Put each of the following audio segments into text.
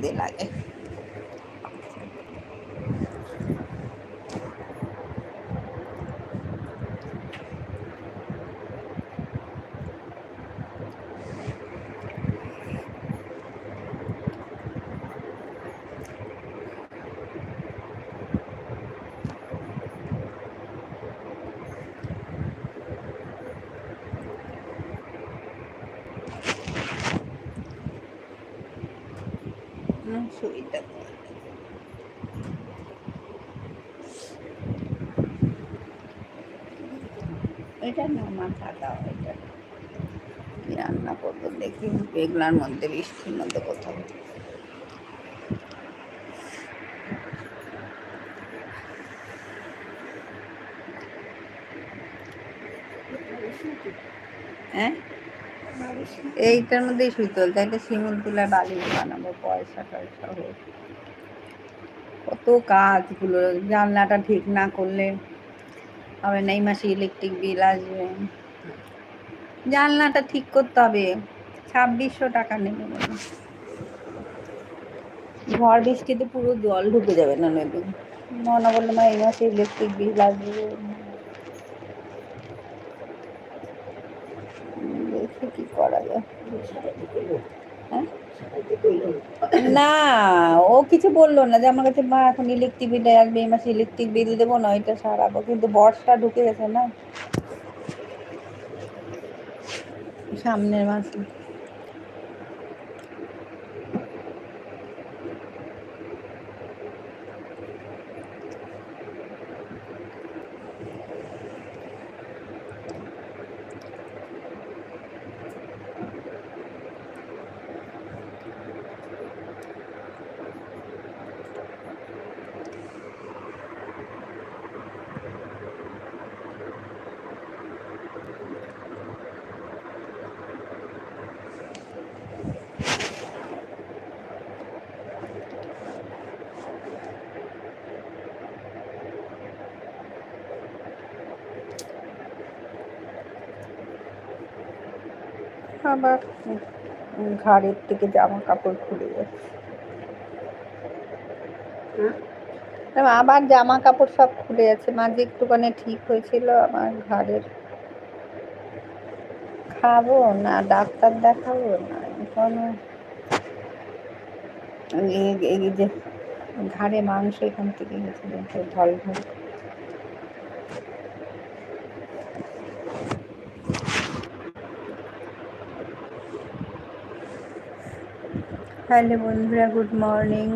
খিদে লাগে সুবিধা এটা না, মাথা দাও, এটা কি রান্না করব, দেখি বেগলার মধ্যে, বৃষ্টির মধ্যে কোথাও। হ্যাঁ? এইটার মধ্যেই তুলতে একটা শিমুল তুলা ডালি বানাবো, পয়সা টয়সা হোক। কত কাজগুলো, জানলাটা ঠিক না করলে হবে না, এই মাসে ইলেকট্রিক বিল আসবে। জানলাটা ঠিক করতে হবে, ছাব্বিশশো টাকা নেবে ঝড় বৃষ্টিতে পুরো জল ঢুকে যাবে না নেবে মনে বলল মা, এই মাসে ইলেকট্রিক বিল আসবে। দেখি কি করা যায়। হ্যাঁ? না ও কিছু বলল না যে আমার কাছে মা এখন ইলেকট্রিক বিল আসবে এই মাসে ইলেকট্রিক বিল দেবো না এটা সারাবো। কিন্তু বর্ষা ঢুকে গেছে না। সামনের মাসে। আবার ঘাড়ের থেকে জামা কাপড় খুলে যাচ্ছে। আবার জামা কাপড় সব খুলে যাচ্ছে। মাঝে একটুখানি ঠিক হয়েছিল আমার ঘাড়ের। খাব না ডাক্তার দেখাবো না কোনো এই যে ঘাড়ে মাংস এখান থেকে গেছে ঢল ঢল হ্যালো বন্ধুরা, গুড মর্নিং।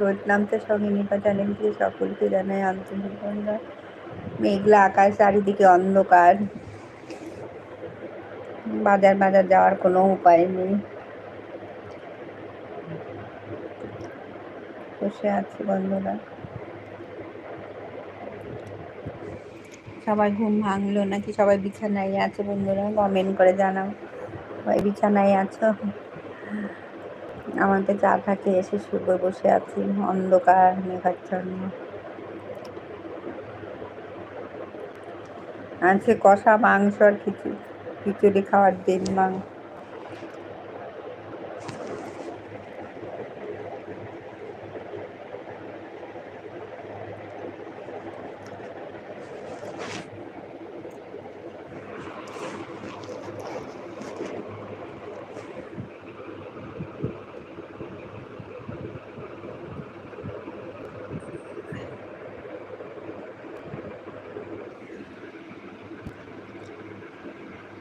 রোদ নামতে নিপা চ্যানেলকে সকলকে জানাই আন্তরিক বন্ধুরা মেঘলা আকাশ, চারিদিকে অন্ধকার। বাজার বাজার যাওয়ার কোনো উপায় নেই। বসে আছি বন্ধুরা। সবাই ঘুম ভাঙলো নাকি? সবাই বিছানায় আছে বন্ধুরা, কমেন্ট করে জানাও। সবাই বিছানায় আছো? আমাদের চা থাকে এসে শুয়ে বসে আছি, অন্ধকার মেঘাচ্ছন্ন আছে কষা মাংস আর খিচুড়ি খিচুড়ি খাওয়ার দিন মাংস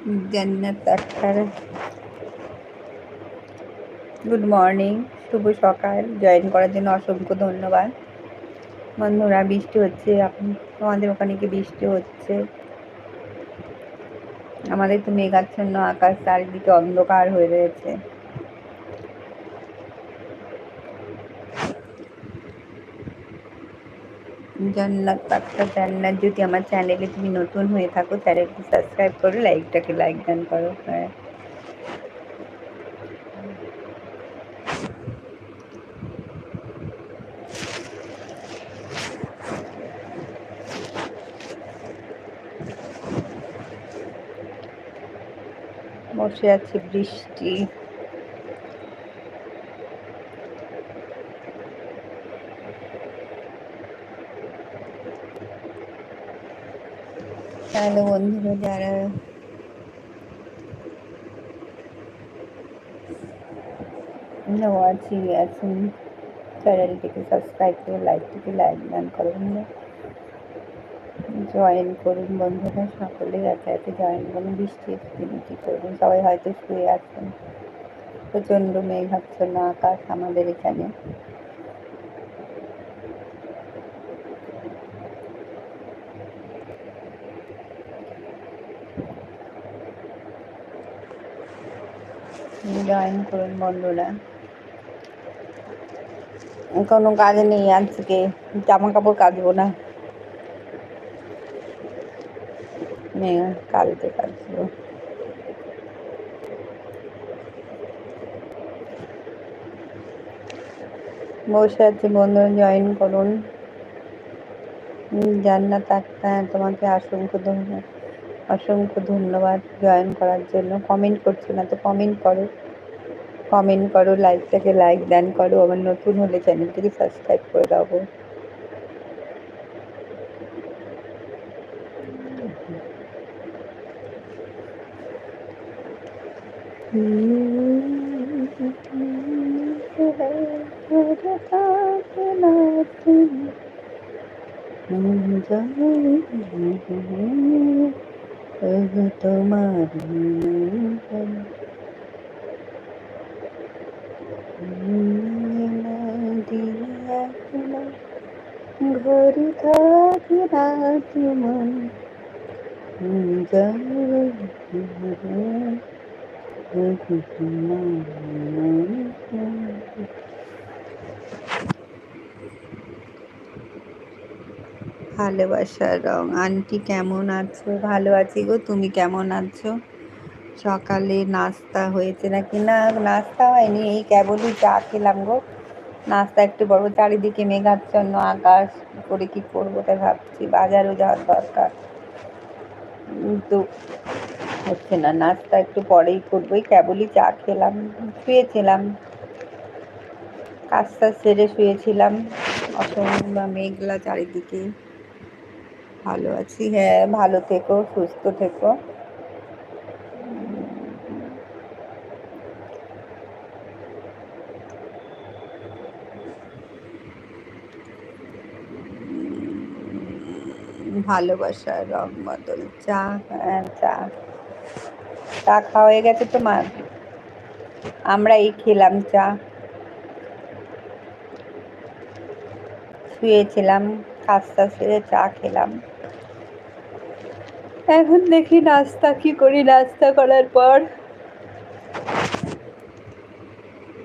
জান্নাত আক্তার গুড মর্নিং শুভ সকাল। জয়েন করার জন্য অসংখ্য ধন্যবাদ। বন্ধুরা, বৃষ্টি হচ্ছে আমাদের ওখানে কি বৃষ্টি হচ্ছে? আমাদের তো মেঘাচ্ছন্ন আকাশ, চারিদিকে অন্ধকার হয়ে রয়েছে। জান্নাত পাক্তা জান্নাত যদি আমার চ্যানেলে তুমি নতুন হয়ে থাকো চ্যানেলটি সাবস্ক্রাইব করো লাইকটাকে লাইক দান করো হ্যাঁ। বসে আছে বৃষ্টি। হ্যালো বন্ধুরা যারা ওয়াচিং আছেন চ্যানেলটিকে সাবস্ক্রাইব করে লাইকটিকে লাইক দান করুন জয়েন করুন বন্ধুরা সকলে একে একে জয়েন করুন বৃষ্টি এক্সপিরিটি করুন সবাই হয়তো শুয়ে আছেন প্রচণ্ড মেঘাচ্ছন্ন আকাশ আমাদের এখানে জয়েন করুন বন্ধুরা। কোনো কাজ নেই আজকে জামা কাপড় কাচবো না। কালকে কাচবো বসে আছি বন্ধুরা, জয়েন করুন। জান্নাত আক্তার, তোমাকে অসংখ্য ধন্যবাদ। অসংখ্য ধন্যবাদ জয়েন করার জন্য। কমেন্ট করছ না তো কমেন্ট করো। কমেন্ট করো লাইকটাকে লাইক দেন করো। আমার নতুন হলে চ্যানেলটিকে সাবস্ক্রাইব করে দেবো তোমার ঘরে থাকি না তোমার। ভালোবাসার রং। আন্টি কেমন আছো? ভালো আছি গো, তুমি কেমন আছো? সকালে নাস্তা হয়েছে নাকি? না, নাস্তা হয়নি, এই কেবলই চা খেলাম গো। নাস্তা একটু বড় চারিদিকে মেঘাচ্ছন্ন আকাশ করে কি করব তাই ভাবছি, বাজারও যাওয়ার দরকার। কিন্তু হচ্ছে না, নাস্তা একটু পরেই করবোই কেবলই চা খেলাম, শুয়েছিলাম। কাজটা সেরে শুয়েছিলাম, অসম্ভব মেঘলা চারিদিকে। ভালো আছি হ্যাঁ ভালো থেকো, সুস্থ থেকো। ভালোবাসার রং, বদল, চা হ্যাঁ চা। চা খাওয়া হয়ে গেছে তোমার আমরা এই খেলাম চা। শুয়েছিলাম কাজটা সেরে চা খেলাম। এখন দেখি নাস্তা কি করি, নাস্তা করার পর।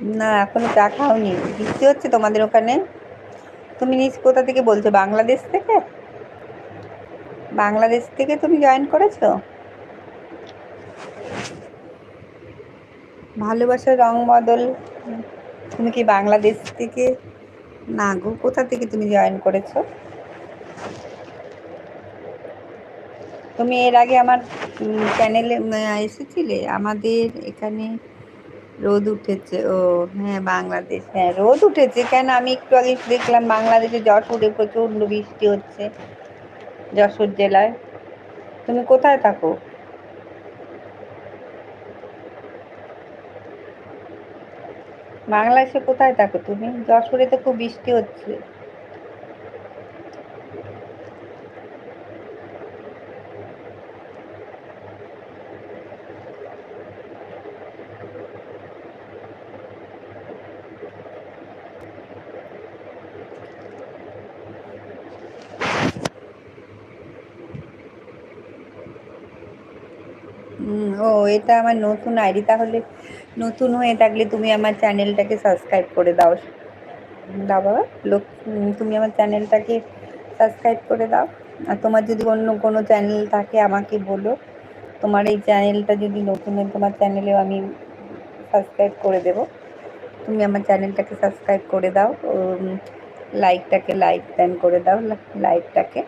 না, এখনও চা খাওনি। বৃষ্টি হচ্ছে তোমাদের ওখানে? তুমি নিজ কোথা থেকে বলছো, বাংলাদেশ থেকে? বাংলাদেশ থেকে তুমি জয়েন করেছ? ভালোবাসার রং বদল। তুমি কি বাংলাদেশ থেকে? না গো, কোথা থেকে তুমি জয়েন করেছ? তুমি এর আগে আমার চ্যানেলে এসেছিলে? আমাদের এখানে রোদ উঠেছে। ও হ্যাঁ বাংলাদেশ হ্যাঁ রোদ উঠেছে। কেন? আমি একটু আগে দেখলাম বাংলাদেশে যশোরে প্রচণ্ড বৃষ্টি হচ্ছে যশোর জেলায়। তুমি কোথায় থাকো? বাংলাদেশে কোথায় থাকো তুমি? যশোরে তো খুব বৃষ্টি হচ্ছে। ও, এটা আমার নতুন আইডি তাহলে নতুন হয়ে থাকলে তুমি আমার চ্যানেলটাকে সাবস্ক্রাইব করে দাও। দাও বাবা, লোক তুমি আমার চ্যানেলটাকে সাবস্ক্রাইব করে দাও। আর তোমার যদি অন্য কোনো চ্যানেল থাকে, আমাকে বলো। তোমার এই চ্যানেলটা যদি নতুন হয়, তোমার চ্যানেলেও আমি সাবস্ক্রাইব করে দেব। তুমি আমার চ্যানেলটাকে সাবস্ক্রাইব করে দাও। লাইকটাকে লাইক দেন করে দাও। লাইকটাকে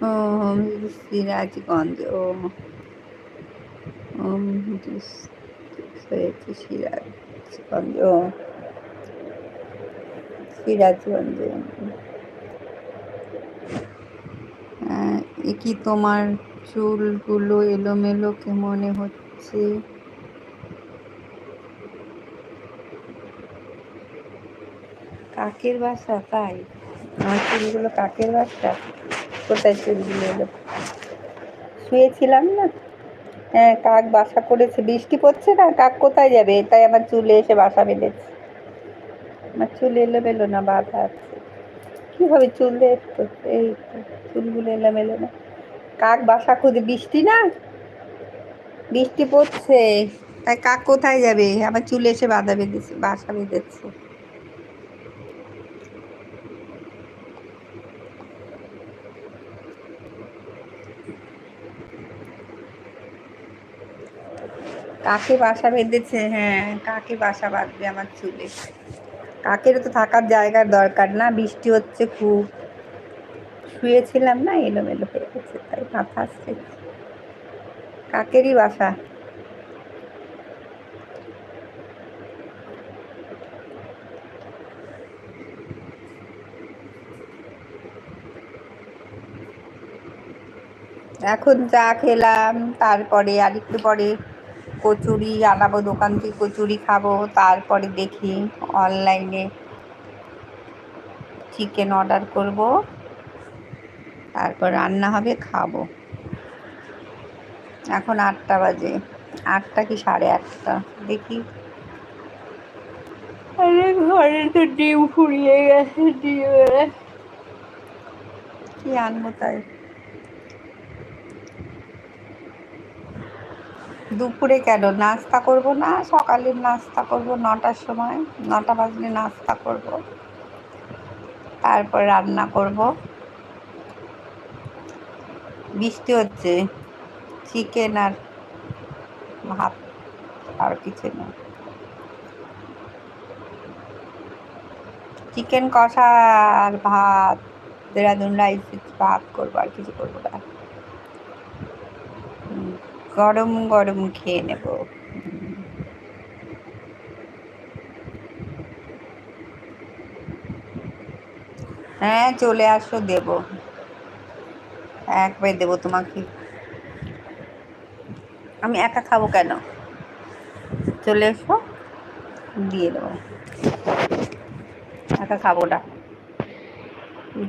ও সিরাজগঞ্জ ও হয়েছে সিরাজগঞ্জ ও সিরাজগঞ্জে এ কি তোমার চুলগুলো এলোমেলো কে মনে হচ্ছে? কাকের বাসা? তাই? আমার চুলগুলো কাকের বাসা? কোথায় চুলগুলো এলো? শুয়েছিলাম না? হ্যাঁ কাক বাসা করেছে। বৃষ্টি পড়ছে না? কাক কোথায় যাবে? তাই আমার চুলে এসে বাসা বেঁধেছে। আমার চুল এলো মেলো না, বাধা আছে। কীভাবে চুল দেখতো এই তো চুলগুলো এলোমেলো না। কাক বাসা খুঁজে, বৃষ্টি না? বৃষ্টি পড়ছে। তাই কাক কোথায় যাবে? আমার চুলে এসে বাধা বেঁধেছে, বাসা বেঁধেছে। কাকে বাসা বেঁধেছে? হ্যাঁ কাকে বাসা বাঁধবে আমার চুলে? কাকেরও তো থাকার জায়গার দরকার না, বৃষ্টি হচ্ছে খুব। শুয়েছিলাম না, এলোমেলো হয়ে গেছে, তাই মাথা আসছে। কাকেরই বাসা। এখন চা খেলাম, তারপরে আর একটু পরে কচুরি আনাবো দোকান থেকে কচুরি খাব তারপরে দেখি অনলাইনে চিকেন অর্ডার করব তারপর রান্না হবে খাব। এখন আটটা বাজে আটটা কি সাড়ে আটটা? দেখি। আরে ঘরে তো ডিম ফুরিয়ে গেছে ডিম। কি আনব তাই? দুপুরে কেন? নাস্তা করব না? সকালের নাস্তা করব নটার সময়। নটা বাজলে নাস্তা করব। তারপর রান্না করব। বৃষ্টি হচ্ছে। চিকেন আর ভাত আর কিছু না। চিকেন কষা আর ভাত, দেরাদুন রাইস ভাত করব আর কিছু করব না। গরম গরম খেয়ে নেব। হ্যাঁ চলে আসো, দেব। একবার দেবো তোমাকে। আমি একা খাব কেন? চলে এসো, দিয়ে দেবো। একা খাব না।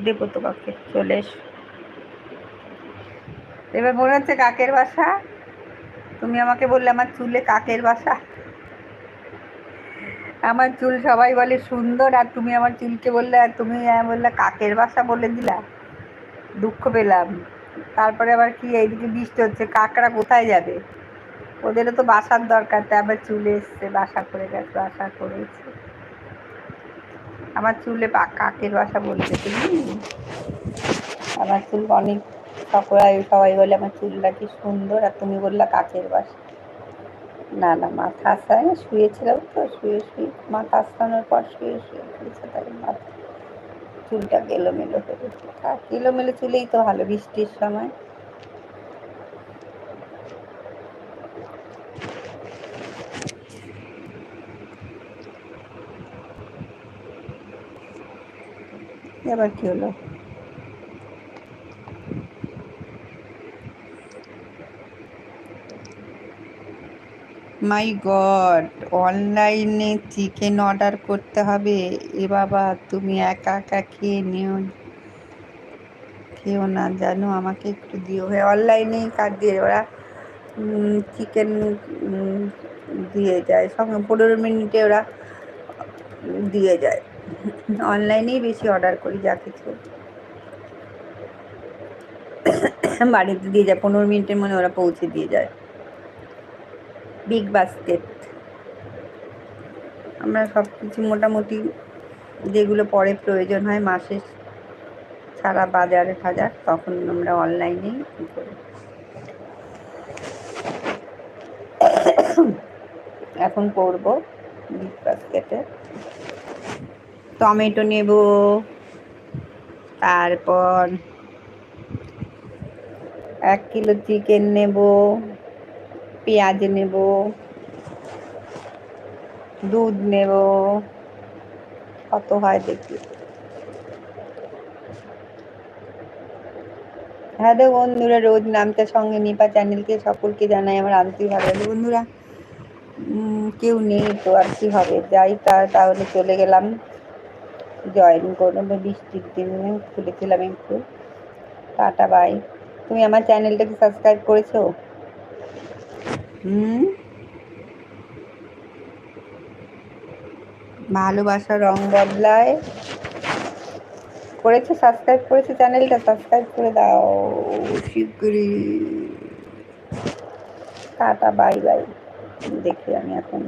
দেবো তোমাকে, চলে এসো। এবার মনে হচ্ছে কাকের বাসা? তুমি আমাকে বললে আমার চুলে কাকের বাসা? আমার চুল সবাই বলে সুন্দর, আর তুমি আমার চুলকে বললে, আর তুমি বললে কাকের বাসা বলে দিলা। দুঃখ পেলাম। তারপরে আবার কি, এইদিকে বৃষ্টি হচ্ছে কাকরা কোথায় যাবে? ওদেরও তো বাসার দরকার, তাই আবার চুলে এসছে, বাসা করে গেছে, বাসা করেছে। আমার চুলে কাকের বাসা বলছে তুমি? আমার চুল অনেক সকলাই সবাই বলে, আমার চুলটা কি সুন্দর আর তুমি বললা কাকের বাসা। না না, মাথা আসায় না, শুয়েছিলাম তো, শুয়ে শুয়ে, মাথা আসানোর পর শুয়ে শুয়ে, শুয়েছে তাই মাথা। চুলটা এলোমেলো করে থাক এলোমেলো চুলেই তো ভালো, বৃষ্টির সময়। এবার কি হলো? মাই গড, অনলাইনে চিকেন অর্ডার করতে হবে? এ বাবা, তুমি একা একা খেয়ে নিও। খেও না, জানো আমাকে একটু দিও। হ্যাঁ অনলাইনেই কাজ দিয়ে ওরা চিকেন দিয়ে যায়। সঙ্গে পনেরো মিনিটে ওরা দিয়ে যায়। অনলাইনেই বেশি অর্ডার করি, যা কিছু। বাড়িতে দিয়ে যায়, পনেরো মিনিটের মধ্যে ওরা পৌঁছে দিয়ে যায়। বিগ বাস্কেট আমরা সব কিছু মোটামুটি যেগুলো পরে প্রয়োজন হয় মাসে সারা বাজারে ফাজার তখন আমরা অনলাইনেই করি। এখন করব বিগ বাস্কেটে টমেটো নেব, তারপর এক কিলো চিকেন নেব। পেঁয়াজ নেব, দুধ নেব, কত হয় দেখি। হ্যাঁ দেখো বন্ধুরা, রোজ নামটা সঙ্গে নিপা চ্যানেলকে সকলকে জানাই আমার আন্তরিক ভালো। বন্ধুরা কেউ নেই তো আর কি হবে? যাই তা, তাহলে চলে গেলাম। জয়েন করব বৃষ্টির দিনে খুলেছিলাম একটু। Tata, bye. তুমি আমার চ্যানেলটাকে সাবস্ক্রাইব করেছ? ভালোবাসা রং বদলায়। করেছে? সাবস্ক্রাইব করেছে? চ্যানেলটা সাবস্ক্রাইব করে দাও। শিগগিরি টাটা বাই বাই দেখি আমি এখন।